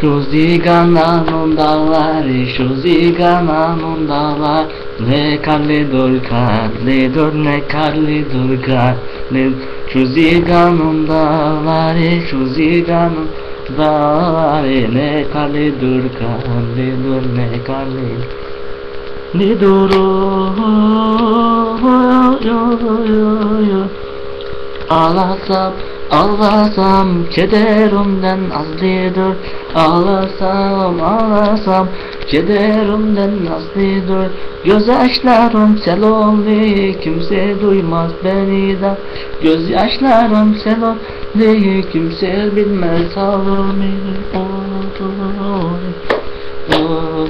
Şu zigananın dağları, şu zigananın dağları Ne karlidur karlidur, ne karlidur karlidur Şu ziganın dağları, şu ziganın dağları Ne karlidur karlidur, ne karlidur Lidur Ağlasam, ağlasam kederimden azlidur Ağlasam, ağlasam kederimden azlidur Gözyaşlarım sel oldu kimse duymaz beni de. Gözyaşlarım sel oldu kimse bilmez halimi Oy,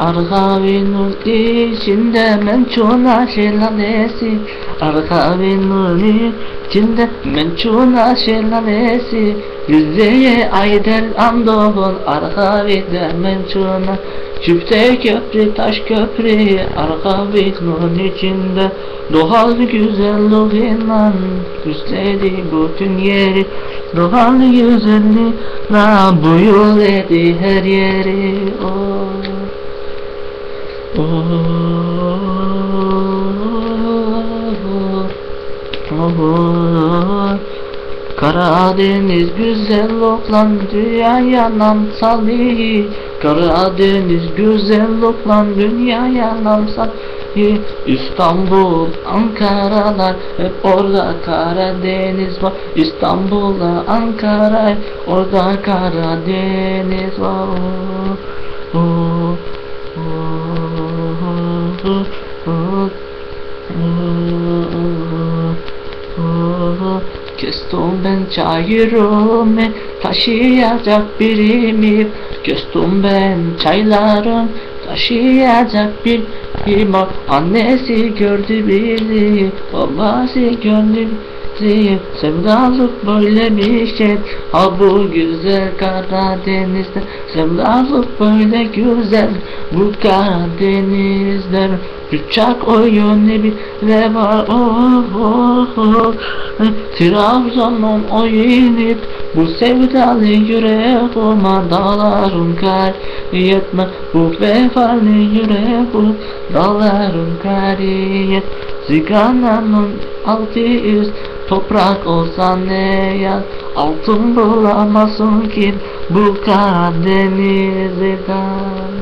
Arhavinin içinde mençuna şelalesi. Arhavinin içinde mençuna şelalesi. Yüzeye aydel andovun Arhavide mençuna. Çifte köprü taş köprü Arhavinin içinde Doğal güzelliğinden. Süsledi bütün yeri Doğal güzelliğinden Buyurdu her yeri. Oh. Karadeniz güzel oklan dünyaya nam salih Karadeniz güzel oklan dünyaya nam salih İstanbul, Ankaralar hep orada Karadeniz var. İstanbul'da Ankara orada Karadeniz var. oh, oh. Kestim ben çayırımı taşıyacak birimi. Kestim ben çaylarım taşıyacak bir birimi Annesi gördü bizi babası gördü bizi Sevdalık böyle bir şey. Ha bu güzel Karadeniz'de Sevdalık böyle güzel Bu Karadeniz'de. Bıçak oyunu bir ve var oh oh oh Trabzon'un oyunu Bu sevdalı yüreğime Dağların kar yetme. Bu vefalı yüreğim Dağların kar yet Zigana'nın altı üst Toprak olsa ne yaz Altın bulamazsın ki Bu Karadeniz'den